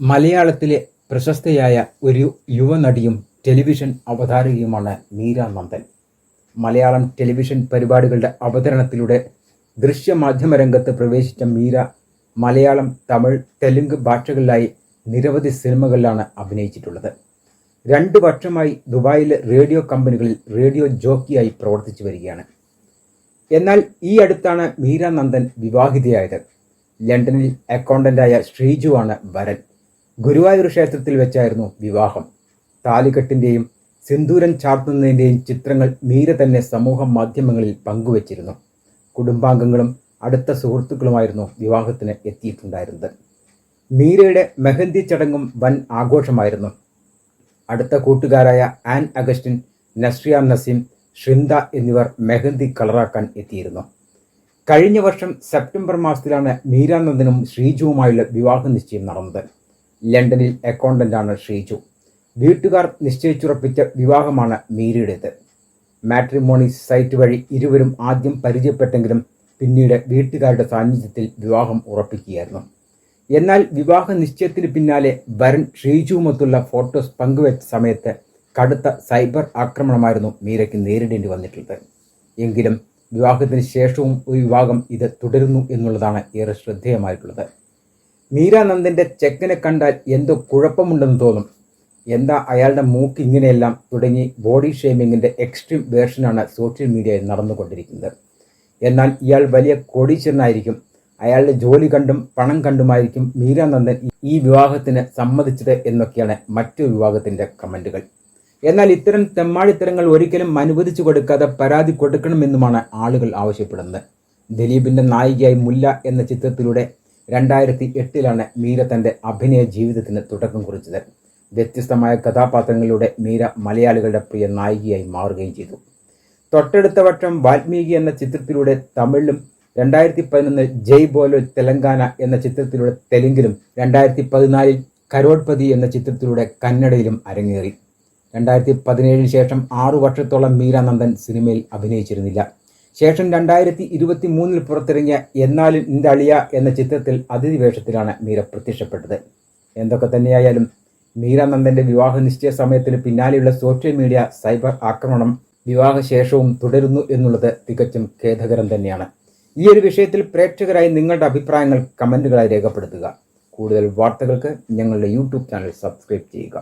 മലയാളത്തിലെ പ്രശസ്തയായ ഒരു യുവനടിയും ടെലിവിഷൻ അവതാരകയുമാണ് മീര നന്ദൻ. മലയാളം ടെലിവിഷൻ പരിപാടികളുടെ അവതരണത്തിലൂടെ ദൃശ്യമാധ്യമ രംഗത്ത് പ്രവേശിച്ച മീര മലയാളം തമിഴ് തെലുങ്ക് ഭാഷകളിലായി നിരവധി സിനിമകളിലാണ് അഭിനയിച്ചിട്ടുള്ളത്. രണ്ട് വർഷമായി ദുബായിലെ റേഡിയോ കമ്പനികളിൽ റേഡിയോ ജോക്കിയായി പ്രവർത്തിച്ചു വരികയാണ്. എന്നാൽ ഈ അടുത്താണ് മീര നന്ദൻ വിവാഹിതയായത്. ലണ്ടനിൽ അക്കൗണ്ടന്റായ ശ്രീജുവാണ് വരൻ. ഗുരുവായൂർ ക്ഷേത്രത്തിൽ വെച്ചായിരുന്നു വിവാഹം. താലികെട്ടിന്റെയും സിന്ദൂരൻ ചാർത്തുന്നതിന്റെയും ചിത്രങ്ങൾ മീര തന്നെ സമൂഹ മാധ്യമങ്ങളിൽ പങ്കുവച്ചിരുന്നു. കുടുംബാംഗങ്ങളും അടുത്ത സുഹൃത്തുക്കളുമായിരുന്നു വിവാഹത്തിന് എത്തിയിട്ടുണ്ടായിരുന്നത്. മീരയുടെ മെഹന്തി ചടങ്ങും വൻ ആഘോഷമായിരുന്നു. അടുത്ത കൂട്ടുകാരായ ആൻ അഗസ്റ്റിൻ നസ്രിയ നസീം ഷിന്ദ എന്നിവർ മെഹന്തി കളറാക്കാൻ എത്തിയിരുന്നു. കഴിഞ്ഞ വർഷം സെപ്റ്റംബർ മാസത്തിലാണ് മീരാനന്ദനും ശ്രീജുവുമായുള്ള വിവാഹ നിശ്ചയം നടന്നത്. ലണ്ടനിൽ അക്കൗണ്ടന്റാണ് ശ്രീജു. വീട്ടുകാർ നിശ്ചയിച്ചുറപ്പിച്ച വിവാഹമാണ് മീരയുടേത്. മാട്രിമോണി സൈറ്റ് വഴി ഇരുവരും ആദ്യം പരിചയപ്പെട്ടെങ്കിലും പിന്നീട് വീട്ടുകാരുടെ സാന്നിധ്യത്തിൽ വിവാഹം ഉറപ്പിക്കുകയായിരുന്നു. എന്നാൽ വിവാഹ നിശ്ചയത്തിന് പിന്നാലെ വരൻ ഷീജുവുമൊത്തുള്ള ഫോട്ടോസ് പങ്കുവച്ച സമയത്ത് കടുത്ത സൈബർ ആക്രമണമായിരുന്നു മീരയ്ക്ക് നേരിടേണ്ടി വന്നിട്ടുള്ളത്. എങ്കിലും വിവാഹത്തിന് ശേഷവും ഒരു വിഭാഗം ഇത് തുടരുന്നു എന്നുള്ളതാണ് ഏറെ ശ്രദ്ധേയമായിട്ടുള്ളത്. മീരാനന്ദന്റെ ചെക്കനെ കണ്ടാൽ എന്തോ കുഴപ്പമുണ്ടെന്ന് തോന്നും. എന്താ അയാളുടെ മൂക്ക് ഇങ്ങനെയെല്ലാം തുടങ്ങി ബോഡി ഷേമിങ്ങിന്റെ എക്സ്ട്രീം വേർഷനാണ് സോഷ്യൽ മീഡിയയിൽ നടന്നുകൊണ്ടിരിക്കുന്നത്. എന്നാൽ ഇയാൾ വലിയ കോടീശ്വരനായിരിക്കും. അയാളുടെ ജോലി കണ്ടും പണം കണ്ടുമായിരിക്കും മീരാനന്ദൻ ഈ വിവാഹത്തിന് സമ്മതിച്ചത് എന്നൊക്കെയാണ് മറ്റു വിവാഹത്തിന്റെ കമന്റുകൾ. എന്നാൽ ഇത്തരം തെമ്മാടിത്തരങ്ങൾ ഒരിക്കലും അനുവദിച്ചു കൊടുക്കാതെ പരാതി കൊടുക്കണമെന്നുമാണ് ആളുകൾ ആവശ്യപ്പെടുന്നത്. ദിലീപിന്റെ നായികയായി മുല്ല എന്ന ചിത്രത്തിലൂടെ രണ്ടായിരത്തി എട്ടിലാണ് മീര തന്റെ അഭിനയ ജീവിതത്തിന് തുടക്കം കുറിച്ചത്. വ്യത്യസ്തമായ കഥാപാത്രങ്ങളിലൂടെ മീര മലയാളികളുടെ പ്രിയ നായികയായി മാറുകയും ചെയ്തു. തൊട്ടടുത്ത വർഷം വാൽമീകി എന്ന ചിത്രത്തിലൂടെ തമിഴിലും രണ്ടായിരത്തി പതിനൊന്ന് ജയ് ബോലോ തെലങ്കാന എന്ന ചിത്രത്തിലൂടെ തെലുങ്കിലും രണ്ടായിരത്തി പതിനാലിൽ കരോഡ്പതി എന്ന ചിത്രത്തിലൂടെ കന്നഡയിലും അരങ്ങേറി. രണ്ടായിരത്തി പതിനേഴിന് ശേഷം ആറു വർഷത്തോളം മീരാനന്ദൻ സിനിമയിൽ അഭിനയിച്ചിരുന്നില്ല. ശേഷം രണ്ടായിരത്തി ഇരുപത്തി മൂന്നിൽ പുറത്തിറങ്ങിയ എന്നാലും ഇന്താളിയ എന്ന ചിത്രത്തിൽ അതിഥി വേഷത്തിലാണ് മീര പ്രത്യക്ഷപ്പെട്ടത്. എന്തൊക്കെ തന്നെയായാലും മീരാനന്ദന്റെ വിവാഹ നിശ്ചയ സമയത്തിന് പിന്നാലെയുള്ള സോഷ്യൽ മീഡിയ സൈബർ ആക്രമണം വിവാഹശേഷവും തുടരുന്നു എന്നുള്ളത് തികച്ചും ഖേദകരം തന്നെയാണ്. ഈ ഒരു വിഷയത്തിൽ പ്രേക്ഷകരായി നിങ്ങളുടെ അഭിപ്രായങ്ങൾ കമന്റുകളായി രേഖപ്പെടുത്തുക. കൂടുതൽ വാർത്തകൾക്ക് ഞങ്ങളുടെ യൂട്യൂബ് ചാനൽ സബ്സ്ക്രൈബ് ചെയ്യുക.